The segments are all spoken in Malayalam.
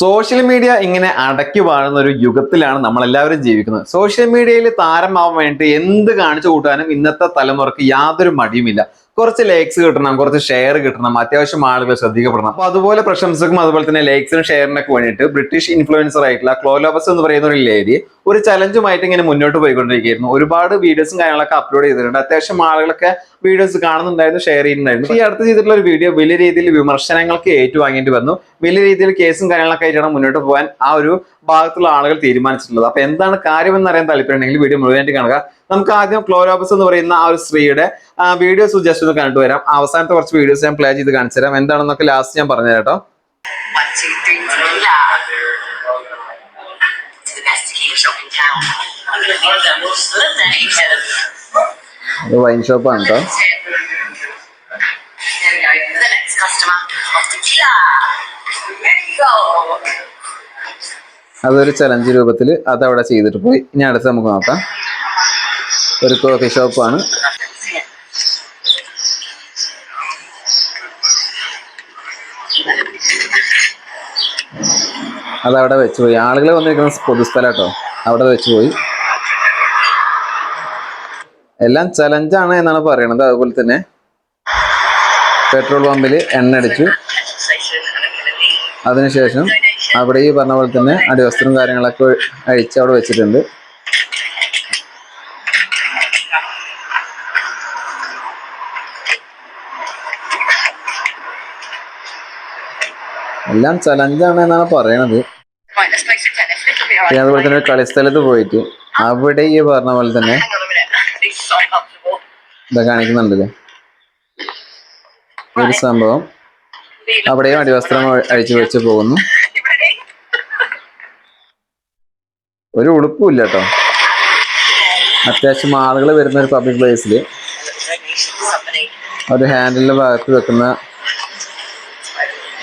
സോഷ്യൽ മീഡിയ ഇങ്ങനെ അടക്കി വാഴുന്ന ഒരു യുഗത്തിലാണ് നമ്മൾ എല്ലാവരും ജീവിക്കുന്നത്. സോഷ്യൽ മീഡിയയിൽ താരമാവാൻ വേണ്ടി എന്ത് കാണിച്ചു കൂട്ടാനും ഇന്നത്തെ തലമുറയ്ക്ക് യാതൊരു മടിയുമില്ല. കുറച്ച് ലൈക്സ് കിട്ടണം കുറച്ച് ഷെയർ കിട്ടണം അത്യാവശ്യം ആളുകൾ ശ്രദ്ധിക്കപ്പെടണം. അപ്പൊ അതുപോലെ പ്രശംസക്കും അതുപോലെ തന്നെ ലൈക്സിനും ഷെയറിനൊക്കെ വേണ്ടിയിട്ട് ബ്രിട്ടീഷ് ഇൻഫ്ലുവൻസർ ആയിട്ടുള്ള ക്ലോലോബസ് എന്ന് പറയുന്ന ഒരു ലേഡി ഒരു ചലഞ്ചുമായിട്ട് ഇങ്ങനെ മുന്നോട്ട് പോയിക്കൊണ്ടിരിക്കുകയായിരുന്നു. ഒരുപാട് വീഡിയോസും കാര്യങ്ങളൊക്കെ അപ്ലോഡ് ചെയ്തിട്ടുണ്ട്. അത്യാവശ്യം ആളുകളൊക്കെ വീഡിയോസ് കാണുന്നുണ്ടായിരുന്നു ഷെയർ ചെയ്യുന്നുണ്ടായിരുന്നു. ഈ അടുത്ത ചെയ്തിട്ടുള്ള ഒരു വീഡിയോ വലിയ രീതിയിൽ വിമർശനങ്ങൾക്ക് ഏറ്റുവാങ്ങേണ്ടി വന്നു. വലിയ രീതിയിൽ കേസും കാര്യങ്ങളൊക്കെ ആയിട്ടാണ് മുന്നോട്ട് പോകാൻ ആ ഒരു ഭാഗത്തുള്ള ആളുകൾ തീരുമാനിച്ചിട്ടുള്ളത്. അപ്പൊ എന്താണ് കാര്യമെന്ന് അറിയാൻ താല്പര്യമുണ്ടെങ്കിൽ വീഡിയോ മുഴുവനായിട്ട് കാണുക. നമുക്ക് ആദ്യം ക്ലോരോബസ് എന്ന് പറയുന്ന ആ ഒരു സ്ത്രീയുടെ വീഡിയോ സുജസ്റ്റ് കണ്ടു വരാം. അവസാനത്തെ കുറച്ച് വീഡിയോസ് ഞാൻ പ്ലേ ചെയ്ത് കാണിച്ചു തരാം. എന്താണെന്നൊക്കെ ലാസ്റ്റ് ഞാൻ പറഞ്ഞു കേട്ടോ. വൈൻ ഷോപ്പാണ് കേട്ടോ. അതൊരു ചലഞ്ച് രൂപത്തിൽ അതവിടെ ചെയ്തിട്ട് പോയി. ഇനി അടുത്ത് നമുക്ക് നോക്കാം. ഒരു കോഫി ഷോപ്പാണ് അതവിടെ വെച്ച് പോയി. ആളുകൾ വന്നിരിക്കുന്ന പൊതുസ്ഥലം കേട്ടോ. അവിടെ വെച്ച് പോയി. എല്ലാം ചലഞ്ചാണ് എന്നാണ് പറയണത്. അതുപോലെ തന്നെ പെട്രോൾ പമ്പിൽ എണ്ണ അടിച്ചു. അതിനുശേഷം. അവിടെ ഈ പറഞ്ഞ പോലെ തന്നെ അടിവസ്ത്രം കാര്യങ്ങളൊക്കെ അഴിച്ച് അവിടെ വെച്ചിട്ടുണ്ട്. എല്ലാം ചലഞ്ചാണ് എന്നാണ് പറയണത്. പിന്നെ അതുപോലെ തന്നെ കളി സ്ഥലത്ത് കളിസ്ഥലത്ത് പോയിട്ട് അവിടെ ഈ പറഞ്ഞ പോലെ തന്നെ. ഇതാ കാണിക്കുന്നുണ്ടല്ലേ? ഒരു സംഭവം അവിടെയും അടിവസ്ത്രം അഴിച്ചു വെച്ച് പോകുന്നു You ready? ഒരു ഉടുപ്പും ഇല്ല കേട്ടോ അത്യാവശ്യം ആളുകൾ വരുന്ന ഒരു പബ്ലിക് പ്ലേസിൽ. ഒരു ഹാൻഡിലിന്റെ ഭാഗത്ത് വെക്കുന്ന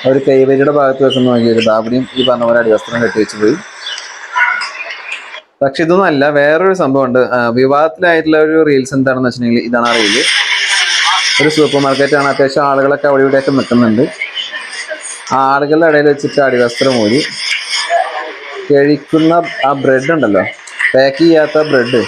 ഒരു കൈവരിയുടെ ഭാഗത്ത് വെക്കുന്ന നോക്കിയൊരു ദാപടിയും ഈ പറഞ്ഞ പോലെ അടിവസ്ത്രം കെട്ടി വെച്ച് പോയി. പക്ഷെ ഇതൊന്നും അല്ല വേറൊരു സംഭവമുണ്ട്. വിവാഹത്തിലായിട്ടുള്ള ഒരു റീൽസ് എന്താണെന്ന് വെച്ചിട്ടുണ്ടെങ്കിൽ ഇതാണ് റീൽ ഒരു സൂപ്പർ മാർക്കറ്റാണ് അത്യാവശ്യം ആളുകളൊക്കെ അവിടെ ഇവിടെയൊക്കെ നിൽക്കുന്നുണ്ട്. ആളുകളുടെ ഇടയിൽ വെച്ചിട്ട് അടിവസ്ത്രം മൂടി കഴിക്കുന്ന ആ ബ്രെഡ് ഉണ്ടല്ലോ. പാക്ക് ചെയ്യാത്ത ബ്രെഡ്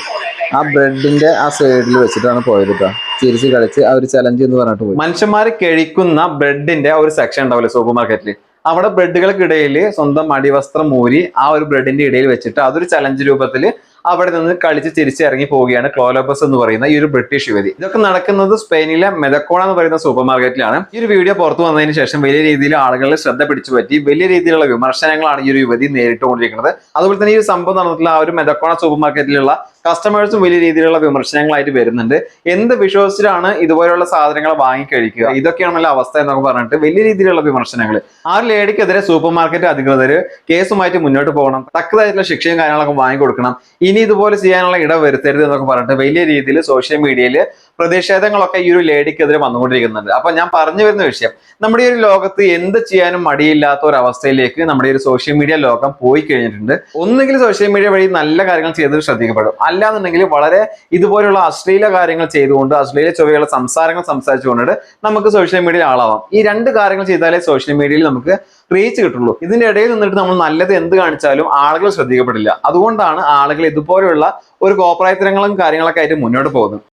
ആ ബ്രെഡിന്റെ ആ സൈഡിൽ വെച്ചിട്ടാണ് പോയത് ചിരിച്ച് കളിച്ച് ആ ഒരു ചലഞ്ച് എന്ന് പറഞ്ഞിട്ട് പോയി. മനുഷ്യന്മാർ കഴിക്കുന്ന ബ്രെഡിന്റെ ആ ഒരു സെക്ഷൻ ഉണ്ടാവില്ല സൂപ്പർ മാർക്കറ്റിൽ അവിടെ ബ്രെഡുകൾക്കിടയിൽ സ്വന്തം അടിവസ്ത്രം മൂരി ആ ഒരു ബ്രെഡിന്റെ ഇടയിൽ വെച്ചിട്ട് അതൊരു ചലഞ്ച് രൂപത്തിൽ അവിടെ നിന്ന് കളിച്ച് തിരിച്ചിറങ്ങി പോവുകയാണ് ക്ലോലോബസ് എന്ന് പറയുന്ന ഈ ഒരു ബ്രിട്ടീഷ് യുവതി. ഇതൊക്കെ നടക്കുന്നത് സ്പെയിനിലെ മെതക്കോണ എന്ന് പറയുന്ന സൂപ്പർ മാർക്കറ്റിലാണ് ഈ ഒരു വീഡിയോ പുറത്തു വന്നതിന് ശേഷം വലിയ രീതിയിൽ ആളുകളെ ശ്രദ്ധ പിടിച്ചു പറ്റി വലിയ രീതിയിലുള്ള വിമർശനങ്ങളാണ് ഈ ഒരു യുവതി നേരിട്ടുകൊണ്ടിരിക്കുന്നത്. അതുപോലെ തന്നെ ഈ ഒരു സംഭവം നടന്നിട്ടുള്ള ആ ഒരു മെതക്കോണ സൂപ്പർ മാർക്കറ്റിലുള്ള കസ്റ്റമേഴ്സും വലിയ രീതിയിലുള്ള വിമർശനങ്ങളായിട്ട് വരുന്നുണ്ട്. എന്ത് വിശ്വസിച്ചിട്ടാണ് ഇതുപോലെയുള്ള സാധനങ്ങൾ വാങ്ങിക്കഴിക്കുക ഇതൊക്കെയാണല്ലോ അവസ്ഥ എന്നൊക്കെ പറഞ്ഞിട്ട് വലിയ രീതിയിലുള്ള വിമർശനങ്ങൾ ആ ഒരു ലേഡിക്കെതിരെ സൂപ്പർ മാർക്കറ്റ് അധികൃതർ കേസുമായിട്ട് മുന്നോട്ട് പോകണം. തക്കതായിട്ടുള്ള ശിക്ഷയും കാര്യങ്ങളൊക്കെ വാങ്ങിക്കൊടുക്കണം ഇതുപോലെ ചെയ്യാനുള്ള ഇട വരുത്തരുത് എന്നൊക്കെ പറഞ്ഞിട്ട് വലിയ രീതിയിൽ സോഷ്യൽ മീഡിയയിൽ പ്രതിഷേധങ്ങളൊക്കെ ഈ ഒരു ലേഡിക്കെതിരെ വന്നുകൊണ്ടിരിക്കുന്നുണ്ട്. അപ്പൊ ഞാൻ പറഞ്ഞു വരുന്ന വിഷയം നമ്മുടെ ഈ ഒരു ലോകത്ത് എന്ത് ചെയ്യാനും മടിയില്ലാത്ത ഒരു അവസ്ഥയിലേക്ക് നമ്മുടെ ഒരു സോഷ്യൽ മീഡിയ ലോകം പോയി കഴിഞ്ഞിട്ടുണ്ട്. ഒന്നുകിൽ സോഷ്യൽ മീഡിയ വഴി നല്ല കാര്യങ്ങൾ ചെയ്തത് ശ്രദ്ധിക്കപ്പെടും. അല്ലാന്നുണ്ടെങ്കിൽ വളരെ ഇതുപോലുള്ള അശ്ലീല കാര്യങ്ങൾ ചെയ്തുകൊണ്ട് അശ്ലീല ചൊവ്വയുള്ള സംസാരങ്ങൾ സംസാരിച്ചുകൊണ്ട് നമുക്ക് സോഷ്യൽ മീഡിയയിൽ ആളാവാം. ഈ രണ്ട് കാര്യങ്ങൾ ചെയ്താലേ സോഷ്യൽ മീഡിയയിൽ നമുക്ക് റീച്ച് കിട്ടുള്ളൂ. ഇതിന്റെ ഇടയിൽ നിന്നിട്ട് നമ്മൾ നല്ലത് എന്ത് കാണിച്ചാലും ആളുകൾ ശ്രദ്ധിക്കപ്പെടില്ല. അതുകൊണ്ടാണ് ആളുകൾ ഇതുപോലെയുള്ള ഒരു കോപ്രായത്തരങ്ങളും കാര്യങ്ങളൊക്കെ ആയിട്ട് മുന്നോട്ട് പോകുന്നത്